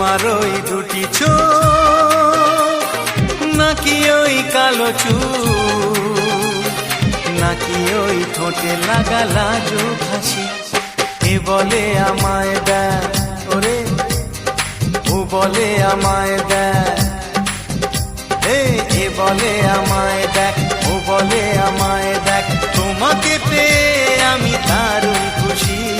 তোমার ওই দুটি চোখ, নাকি ওই কালো চুল, নাকি ওই ঠোঁটে লাগা লাজু হাসি। এ বলে আমায় দেয় ওরে, ও বলে আমায় এ এ বলে আমায় দেখ, ও বলে আমায় দেখ, তোমাকে পেয়ে আমি দারুণ খুশি।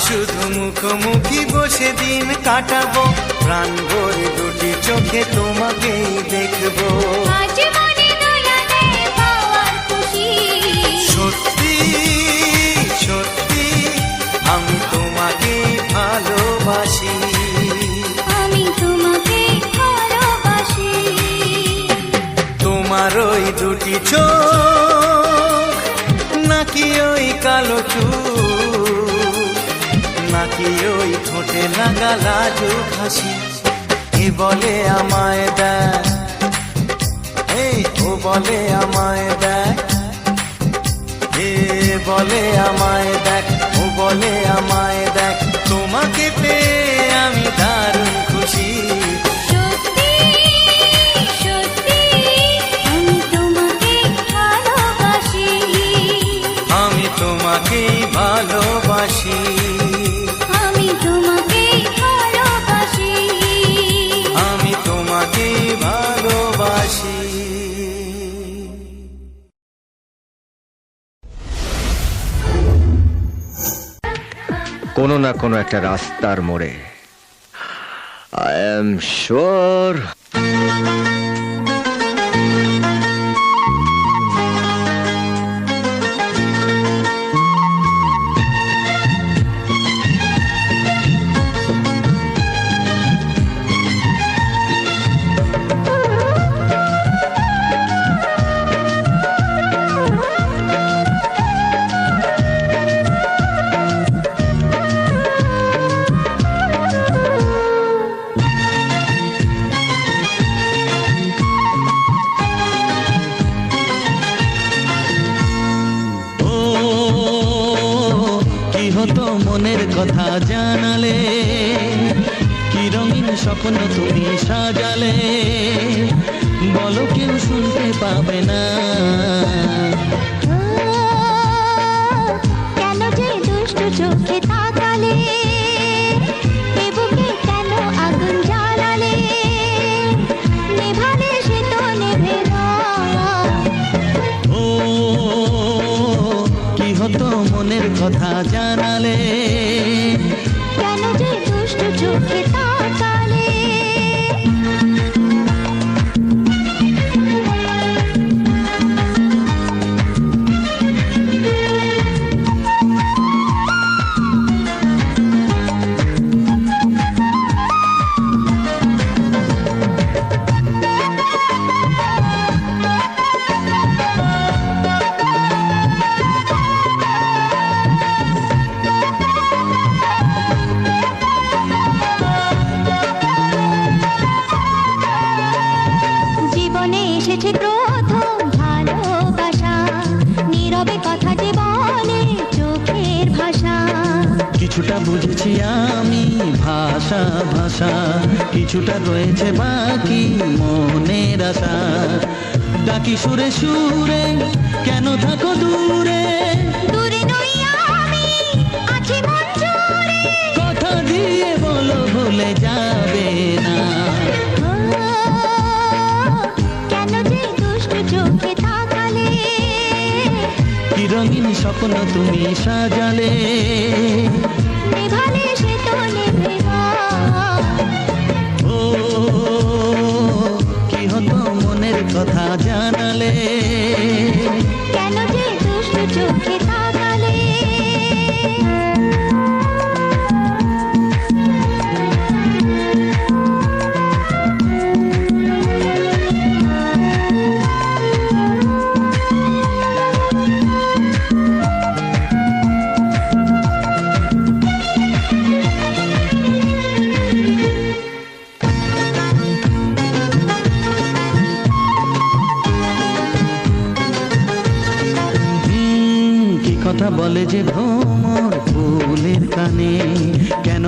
শুধু মুখোমুখি বসে দিন কাটাবো। প্রাণ ভরে দুটি চোখে তোমাকেই দেখব। সত্যি সত্যি আমি তোমাকে ভালোবাসি। আমি তোমাকে ভালোবাসি। তোমার ওই দুটি চোখ নাকি ওই কালো চুল? নাকি ওই ঠোঁটে লাগা লাজু হাসি এ বলে আমায় দেখ? এই ও বলে আমায় দেখ। এ বলে আমায় দেখ? ও বলে আমায় কোনো না কোনো একটা রাস্তার মোড়ে। আই এম শিওর মনের কথা জানালে কি রঙিন স্বপ্ন তুমি সাজালে বলো কেউ শুনতে পাবে না। কেন যে দুষ্ট চোখে তাকালে কথা জানালে কেন ভাষা ভাষা কিছুটা রয়েছে বাকি মনের আশা। ডাকি সুরে সুরে কেন থাকো দূরে? দূরে নই আমি আছি কথা দিয়ে বলো ভুলে যাবে না। কেন যে দুষ্টু চোখে তাকালে? কি রঙিন স্বপ্ন তুমি সাজালে?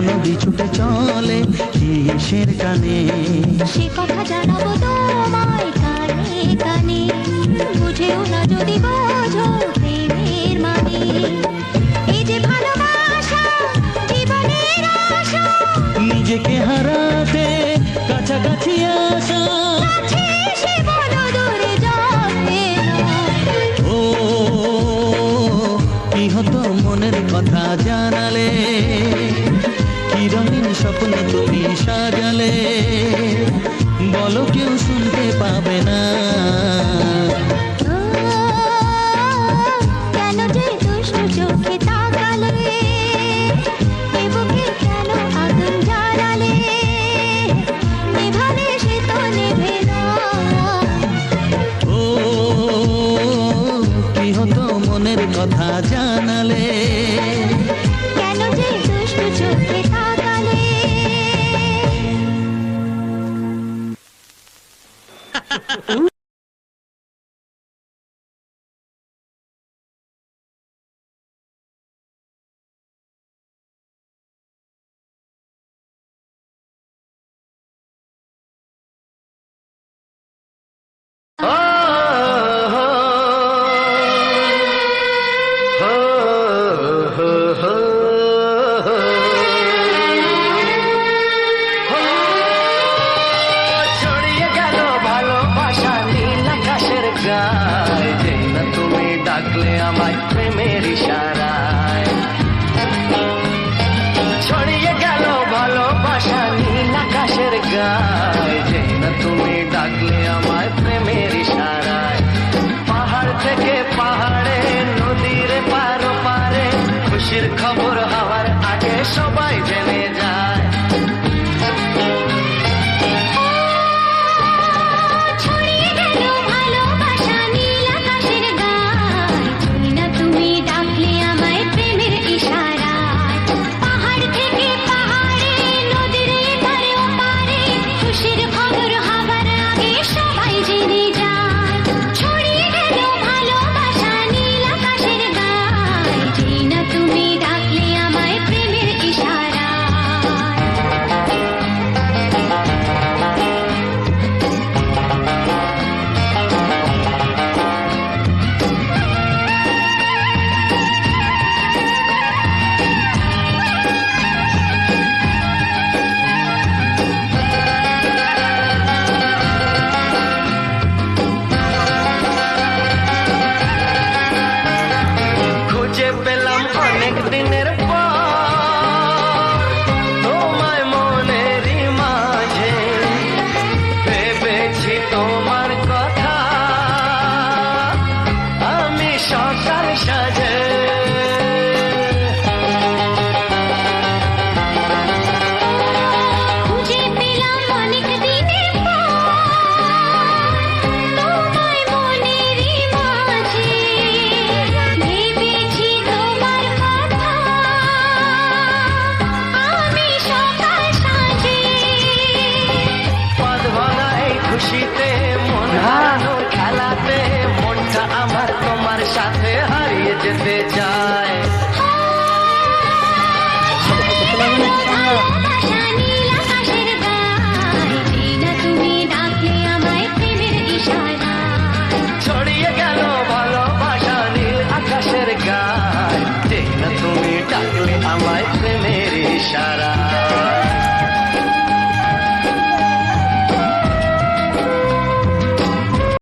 নদী ছুটে চলে কিসের কানে? সে কথা জানাব তোমায় কানে কানে, বুঝেও না যদি বোঝো প্রেমের মানে। সাজালে বলো কেউ শুনতে পাবে না।